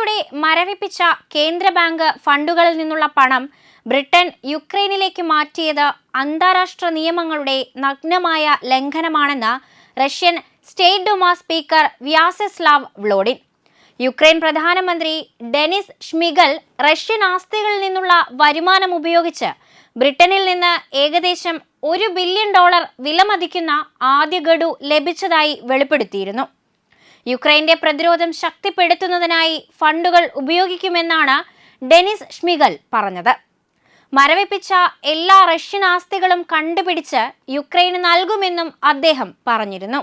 റഷ്യയുടെ മരവിപ്പിച്ച കേന്ദ്ര ബാങ്ക് ഫണ്ടുകളിൽ നിന്നുള്ള പണം ബ്രിട്ടൻ യുക്രൈനിലേക്ക് മാറ്റിയത് അന്താരാഷ്ട്ര നിയമങ്ങളുടെ നഗ്നമായ ലംഘനമാണെന്ന് Russian state Duma speaker Vyacheslav Volodin Ukraine പ്രധാനമന്ത്രി ഡെനിസ് ഷ്മിഗൽ റഷ്യൻ ആസ്തികളിൽ നിന്നുള്ള വരുമാനം ഉപയോഗിച്ച് ബ്രിട്ടനിൽ നിന്ന് ഏകദേശം ഒരു ബില്യൺ ഡോളർ വിലമതിക്കുന്ന ആദ്യ ഗഡു ലഭിച്ചതായി വെളിപ്പെടുത്തിയിരുന്നു. യുക്രൈന്റെ പ്രതിരോധം ശക്തിപ്പെടുത്തുന്നതിനായി ഫണ്ടുകൾ ഉപയോഗിക്കുമെന്നാണ് ഡെനിസ് ഷ്മിഗൽ പറഞ്ഞത്. മരവിപ്പിച്ച എല്ലാ റഷ്യൻ ആസ്തികളും കണ്ടുപിടിച്ച് യുക്രൈന് നൽകുമെന്നും അദ്ദേഹം പറഞ്ഞിരുന്നു.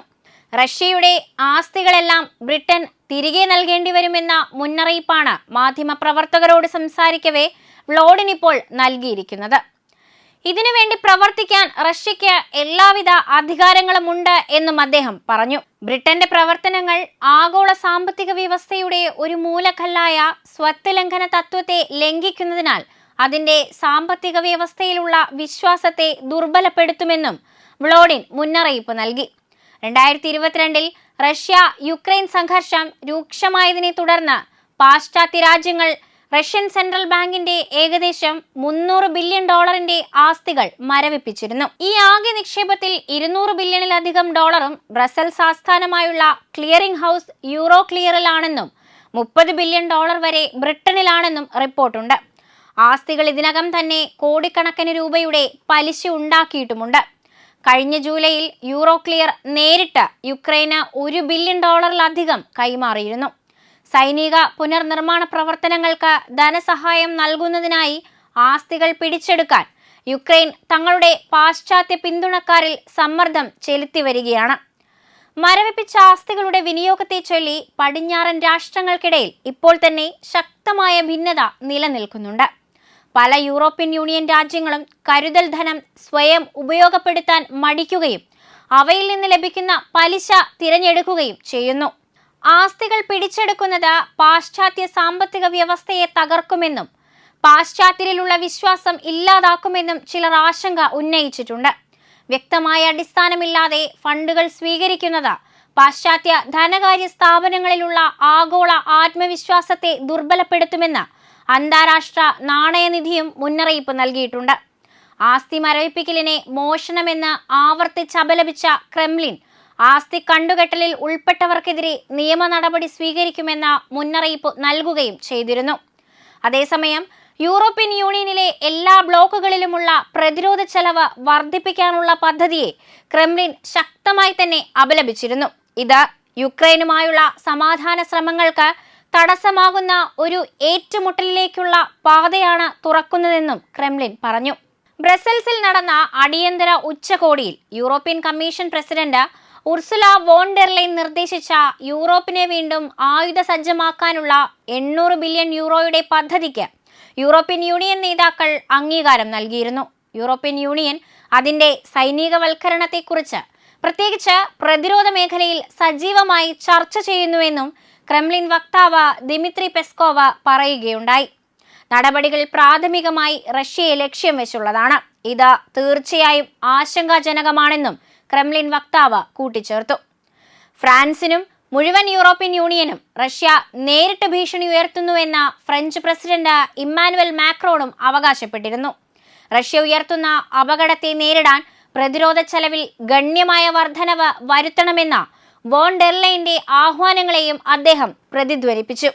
റഷ്യയുടെ ആസ്തികളെല്ലാം ബ്രിട്ടൻ തിരികെ നൽകേണ്ടി വരുമെന്ന മുന്നറിയിപ്പാണ് മാധ്യമപ്രവർത്തകരോട് സംസാരിക്കവേ വ്ലോഡിൻ ഇപ്പോൾ നൽകിയിരിക്കുന്നത്. ഇതിനുവേണ്ടി പ്രവർത്തിക്കാൻ റഷ്യയ്ക്ക് എല്ലാവിധ അധികാരങ്ങളുമുണ്ട് എന്നും അദ്ദേഹം പറഞ്ഞു. ബ്രിട്ടന്റെ പ്രവർത്തനങ്ങൾ ആഗോള സാമ്പത്തിക വ്യവസ്ഥയുടെ ഒരു മൂലക്കല്ലായ സ്വത്ത് ലംഘന തത്വത്തെ ലംഘിക്കുന്നതിനാൽ അതിന്റെ സാമ്പത്തിക വ്യവസ്ഥയിലുള്ള വിശ്വാസത്തെ ദുർബലപ്പെടുത്തുമെന്നും വ്ളോഡിൻ മുന്നറിയിപ്പ് നൽകി. രണ്ടായിരത്തി ഇരുപത്തിരണ്ടിൽ റഷ്യ യുക്രൈൻ സംഘർഷം രൂക്ഷമായതിനെ തുടർന്ന് പാശ്ചാത്യ രാജ്യങ്ങൾ റഷ്യൻ സെൻട്രൽ ബാങ്കിന്റെ ഏകദേശം മുന്നൂറ് ബില്യൺ ഡോളറിന്റെ ആസ്തികൾ മരവിപ്പിച്ചിരുന്നു. ഈ ആകെ നിക്ഷേപത്തിൽ ഇരുന്നൂറ് ബില്യണിലധികം ഡോളറും ബ്രസൽസ് ആസ്ഥാനമായുള്ള ക്ലിയറിംഗ് ഹൗസ് യൂറോ ക്ലിയറിലാണെന്നും മുപ്പത് ബില്യൺ ഡോളർ വരെ ബ്രിട്ടനിലാണെന്നും റിപ്പോർട്ടുണ്ട്. ആസ്തികൾ ഇതിനകം തന്നെ കോടിക്കണക്കിന് രൂപയുടെ പലിശ ഉണ്ടാക്കിയിട്ടുമുണ്ട്. കഴിഞ്ഞ ജൂലൈയിൽ യൂറോ ക്ലിയർ നേരിട്ട് യുക്രൈന് ഒരു ബില്യൺ ഡോളറിലധികം കൈമാറിയിരുന്നു. സൈനിക പുനർനിർമ്മാണ പ്രവർത്തനങ്ങൾക്ക് ധനസഹായം നൽകുന്നതിനായി ആസ്തികൾ പിടിച്ചെടുക്കാൻ യുക്രൈൻ തങ്ങളുടെ പാശ്ചാത്യ പിന്തുണക്കാരിൽ സമ്മർദ്ദം ചെലുത്തി വരികയാണ്. മരവിപ്പിച്ച ആസ്തികളുടെ വിനിയോഗത്തെ ചൊല്ലി പടിഞ്ഞാറൻ രാഷ്ട്രങ്ങൾക്കിടയിൽ ഇപ്പോൾ തന്നെ ശക്തമായ ഭിന്നത നിലനിൽക്കുന്നുണ്ട്. പല യൂറോപ്യൻ യൂണിയൻ രാജ്യങ്ങളും കരുതൽ ധനം സ്വയം ഉപയോഗപ്പെടുത്താൻ മടിക്കുകയും അവയിൽ നിന്ന് ലഭിക്കുന്ന പലിശ തിരഞ്ഞെടുക്കുകയും ചെയ്യുന്നു. ആസ്തികൾ പിടിച്ചെടുക്കുന്നത് പാശ്ചാത്യ സാമ്പത്തിക വ്യവസ്ഥയെ തകർക്കുമെന്നും പാശ്ചാത്യരിലുള്ള വിശ്വാസം ഇല്ലാതാക്കുമെന്നും ചിലർ ആശങ്ക ഉന്നയിച്ചിട്ടുണ്ട്. വ്യക്തമായ അടിസ്ഥാനമില്ലാതെ ഫണ്ടുകൾ സ്വീകരിക്കുന്നത് പാശ്ചാത്യ ധനകാര്യ സ്ഥാപനങ്ങളിലുള്ള ആഗോള ആത്മവിശ്വാസത്തെ ദുർബലപ്പെടുത്തുമെന്ന് അന്താരാഷ്ട്ര നാണയനിധിയും മുന്നറിയിപ്പ് നൽകിയിട്ടുണ്ട്. ആസ്തി മരവിപ്പിക്കലിനെ മോഷണമെന്ന് ആവർത്തിച്ചപലപിച്ച ക്രെംലിൻ ആസ്തി കണ്ടുകെട്ടലിൽ ഉൾപ്പെട്ടവർക്കെതിരെ നിയമ നടപടി സ്വീകരിക്കുമെന്ന മുന്നറിയിപ്പ് നൽകുകയും ചെയ്തിരുന്നു. അതേസമയം യൂറോപ്യൻ യൂണിയനിലെ എല്ലാ ബ്ലോക്കുകളിലുമുള്ള പ്രതിരോധ ചെലവ് വർദ്ധിപ്പിക്കാനുള്ള പദ്ധതിയെ ക്രെംലിൻ ശക്തമായി തന്നെ അപലപിച്ചിരുന്നു. ഇത് യുക്രൈനുമായുള്ള സമാധാന ശ്രമങ്ങൾക്ക് തടസ്സമാകുന്ന ഒരു ഏറ്റുമുട്ടലിലേക്കുള്ള പാതയാണ് തുറക്കുന്നതെന്നും ക്രെംലിൻ പറഞ്ഞു. ബ്രസൽസിൽ നടന്ന അടിയന്തര ഉച്ചകോടിയിൽ European Commission president Ursula von der Leyen നിർദ്ദേശിച്ച യൂറോപ്പിനെ വീണ്ടും ആയുധ സജ്ജമാക്കാനുള്ള എണ്ണൂറ് ബില്യൺ യൂറോയുടെ പദ്ധതിക്ക് യൂറോപ്യൻ യൂണിയൻ നേതാക്കൾ അംഗീകാരം നൽകിയിരുന്നു. യൂറോപ്യൻ യൂണിയൻ അതിന്റെ സൈനികവൽക്കരണത്തെക്കുറിച്ച് പ്രത്യേകിച്ച് പ്രതിരോധ മേഖലയിൽ സജീവമായി ചർച്ച ചെയ്യുന്നുവെന്നും ക്രെംലിൻ വക്താവ് ദിമിത്രി പെസ്കോവ പറയുകയുണ്ടായി. നടപടികൾ പ്രാഥമികമായി റഷ്യയെ ലക്ഷ്യം വെച്ചുള്ളതാണ്. ഇത് തീർച്ചയായും ആശങ്കാജനകമാണെന്നും ക്രെംലിൻ വക്താവ് കൂട്ടിച്ചേർത്തു. ഫ്രാൻസിനും മുഴുവൻ യൂറോപ്യൻ യൂണിയനും റഷ്യ നേരിട്ട് ഭീഷണി ഉയർത്തുന്നുവെന്ന ഫ്രഞ്ച് പ്രസിഡന്റ് ഇമ്മാനുവൽ മാക്രോണും അവകാശപ്പെട്ടിരുന്നു. റഷ്യ ഉയർത്തുന്ന അപകടത്തെ നേരിടാൻ പ്രതിരോധ ചെലവിൽ ഗണ്യമായ വർധനവ് വരുത്തണമെന്ന വോൺ ഡെർലൈന്റെ ആഹ്വാനങ്ങളെയും അദ്ദേഹം പ്രതിധ്വനിപ്പിച്ചു.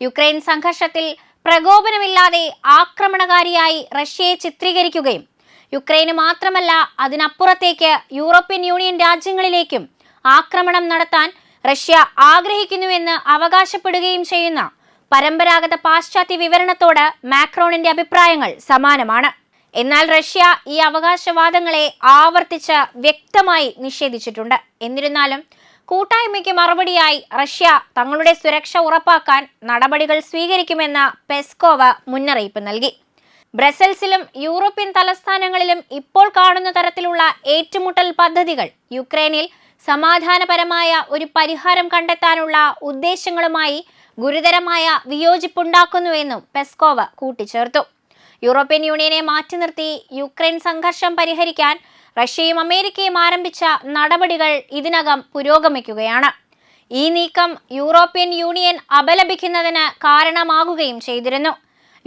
യുക്രൈൻ സംഘർഷത്തിൽ പ്രകോപനമില്ലാതെ ആക്രമണകാരിയായി റഷ്യയെ ചിത്രീകരിക്കുകയും യുക്രൈന് മാത്രമല്ല അതിനപ്പുറത്തേക്ക് യൂറോപ്യൻ യൂണിയൻ രാജ്യങ്ങളിലേക്കും ആക്രമണം നടത്താൻ റഷ്യ ആഗ്രഹിക്കുന്നുവെന്ന് അവകാശപ്പെടുകയും ചെയ്യുന്ന പരമ്പരാഗത പാശ്ചാത്യ വിവരണത്തോട് മാക്രോണിന്റെ അഭിപ്രായങ്ങൾ സമാനമാണ്. എന്നാൽ റഷ്യ ഈ അവകാശവാദങ്ങളെ ആവർത്തിച്ച് വ്യക്തമായി നിഷേധിച്ചിട്ടുണ്ട്. എന്നിരുന്നാലും കൂട്ടായ്മയ്ക്ക് മറുപടിയായി റഷ്യ തങ്ങളുടെ സുരക്ഷ ഉറപ്പാക്കാൻ നടപടികൾ സ്വീകരിക്കുമെന്ന് പെസ്കോവ മുന്നറിയിപ്പ് നൽകി. ബ്രസൽസിലും യൂറോപ്യൻ തലസ്ഥാനങ്ങളിലും ഇപ്പോൾ കാണുന്ന തരത്തിലുള്ള ഏറ്റുമുട്ടൽ പദ്ധതികൾ യുക്രൈനിൽ സമാധാനപരമായ ഒരു പരിഹാരം കണ്ടെത്താനുള്ള ഉദ്ദേശങ്ങളുമായി ഗുരുതരമായ വിയോജിപ്പുണ്ടാക്കുന്നുവെന്നും പെസ്കോവ കൂട്ടിച്ചേർത്തു. യൂറോപ്യൻ യൂണിയനെ മാറ്റി നിർത്തി യുക്രൈൻ സംഘർഷം പരിഹരിക്കാൻ റഷ്യയും അമേരിക്കയും ആരംഭിച്ച നടപടികൾ ഇതിനകം പുരോഗമിക്കുകയാണ്. ഈ നീക്കം യൂറോപ്യൻ യൂണിയൻ അപലപിക്കുന്നതിന് കാരണമാകുകയും ചെയ്തിരുന്നു.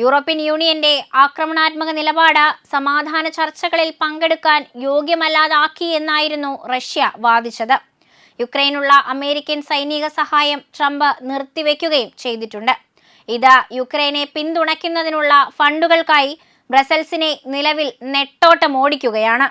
യൂറോപ്യൻ യൂണിയന്റെ ആക്രമണാത്മക നിലപാട് സമാധാന ചർച്ചകളിൽ പങ്കെടുക്കാൻ യോഗ്യമല്ലാതാക്കി എന്നായിരുന്നു റഷ്യ വാദിച്ചത്. യുക്രൈനുള്ള അമേരിക്കൻ സൈനിക സഹായം ട്രംപ് നിർത്തിവെക്കുകയും ചെയ്തിട്ടുണ്ട്. ഇത് യുക്രൈനെ പിന്തുണയ്ക്കുന്നതിനുള്ള ഫണ്ടുകൾക്കായി ബ്രസൽസിനെ നിലവിൽ നെട്ടോട്ടമോടിക്കുകയാണ്.